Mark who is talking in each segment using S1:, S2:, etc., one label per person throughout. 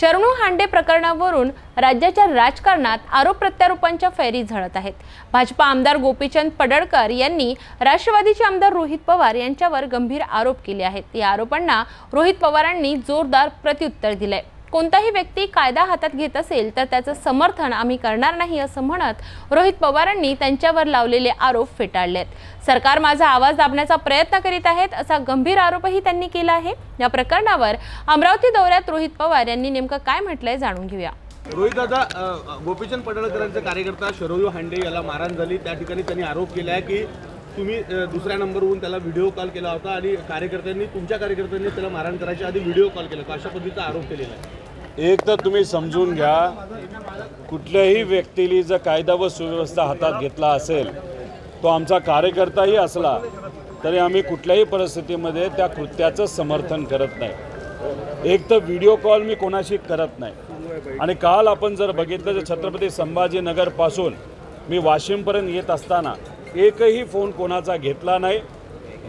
S1: शरणू हांडे प्रकरणावरून राज्याच्या राजकारणात आरोप प्रत्यारोपांच्या फैरी झळत आहेत. भाजपा आमदार गोपीचंद पडळकर यांनी राष्ट्रवादीचे आमदार रोहित पवार यांच्यावर गंभीर आरोप केले आहेत. या आरोपांना रोहित पवारांनी जोरदार प्रत्युत्तर दिलंय. कोणताही व्यक्ती कायदा हातात घेत असेल तर त्याचं समर्थन आम्ही करणार नाही असं म्हणत रोहित पवारांनी त्यांच्यावर लावलेले आरोप फेटाळलेत. सरकार माझा आवाज दाबण्याचा प्रयत्न करीत आहेत असा गंभीर आरोपही त्यांनी केला आहे. या प्रकरणावर अमरावती दौऱ्यात रोहित पवार यांनी नेमकं काय म्हटलंय जाणून घेऊया.
S2: रोहित दादा गोपीचंद पडळकरांचे कार्यकर्ता शरोयू हांडे याला मारहाण झाली. त्या ठिकाणी त्यांनी आरोप केला आहे की तुम्ही दुसऱ्या नंबरवरून त्याला व्हिडिओ कॉल केला होता आणि कार्यकर्त्यांनी तुमच्या कार्यकर्त्यांनी त्याला मारहाण करायच्या आधी व्हिडिओ कॉल केला अशा पद्धतीचा आरोप केलेला आहे.
S3: एक तर तुम्ही समजून घ्या कुठल्याही व्यक्तीने जर कायदा व सुव्यवस्था हातात घेतला असेल तो आमचा कार्यकर्ताही असला तरी आम्ही कुठल्याही परिस्थितीमध्ये त्या कृत्याचं समर्थन करत नाही. एक तर व्हिडिओ कॉल मी कोणाशी करत नाही. आणि काल आपण जर बघितलं तर छत्रपती संभाजीनगरपासून मी वाशिमपर्यंत येत असताना एकही फोन कोणाचा घेतला नाही.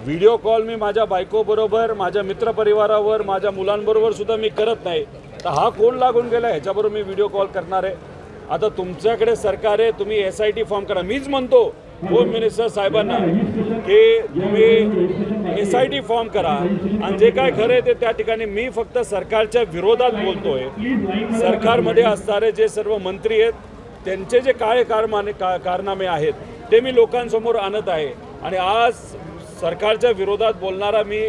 S3: व्हिडिओ कॉल मी माझ्या बायकोबरोबर माझ्या मित्रपरिवारावर माझ्या मुलांबरोबर सुद्धा मी करत नाही. तर हा कोण लागून गेला ह्याच्याबरोबर मी व्हिडिओ कॉल करणार आहे. आता तुमच्याकडे सरकार आहे तुम्ही एस आय टी फॉर्म करा. मीच म्हणतो होम मिनिस्टर साहेबांना की तुम्ही एस आय टी फॉर्म करा. आणि जे काय खरं आहे ते त्या ठिकाणी मी फक्त सरकारच्या विरोधात बोलतोय. सरकारमध्ये असणारे जे सर्व मंत्री आहेत त्यांचे जे काय कारमाने का कारनामे आहेत ते मी लोकांसमोर आणत आहे. आणि आज सरकारच्या विरोधात बोलणारा मी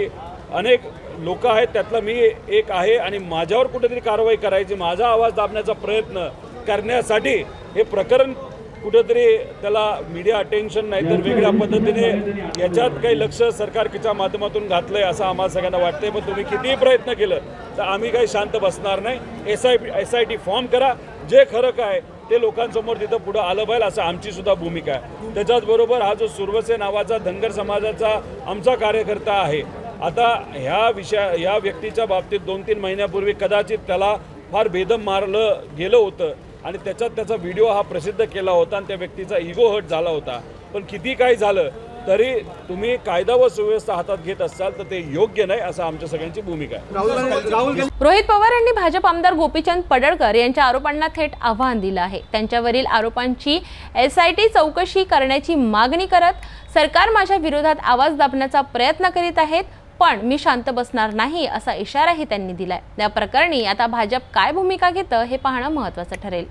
S3: अनेक लोक आहेत त्यातला मी एक आहे. आणि माझ्यावर कुठेतरी कारवाई करायची माझा आवाज दाबण्याचा प्रयत्न करण्यासाठी हे प्रकरण कुठेतरी त्याला मीडिया अटेन्शन नाही तर वेगळ्या पद्धतीने याच्यात काही लक्ष सरकारच्या माध्यमातून घातलं आहे असं आम्हाला सगळ्यांना वाटतंय. पण तुम्ही कितीही प्रयत्न केलं तर आम्ही काही शांत बसणार नाही. S I S I T form करा. जे खरं काय ते लोकांसमोर तिथं पुढं आलं पाहिजे असं आमची सुद्धा भूमिका आहे. त्याच्याचबरोबर हा जो सुरवसे नावाचा धनगर समाजाचा आमचा कार्यकर्ता आहे आता ह्या विषया ह्या व्यक्तीच्या बाबतीत दोन तीन महिन्यापूर्वी कदाचित त्याला फार बेदम मारलं गेलं होतं आणि त्याच्यात त्याचा व्हिडिओ हा प्रसिद्ध केला होता आणि त्या व्यक्तीचा इगो हट झाला होता. पण किती काही झालं तरी तुम्ही कायदा व सुव्यवस्था हातात घेत असाल तर ते योग्य नाही असं आमच्या सगळ्यांची भूमिका आहे.
S2: राहुल राहुल
S1: रोहित पवार यांनी भाजप आमदार गोपीचंद पडळकर यांच्या आरोपांना थेट आव्हान दिलं आहे. त्यांच्यावरील आरोपांची एस आय टी चौकशी करण्याची मागणी करत सरकार माझ्या विरोधात आवाज दाबण्याचा प्रयत्न करीत आहेत पण मी शांत बसणार नाही असा इशाराही त्यांनी दिलाय. या प्रकरणी आता भाजप काय भूमिका घेतं हे पाहणं महत्त्वाचं ठरेल.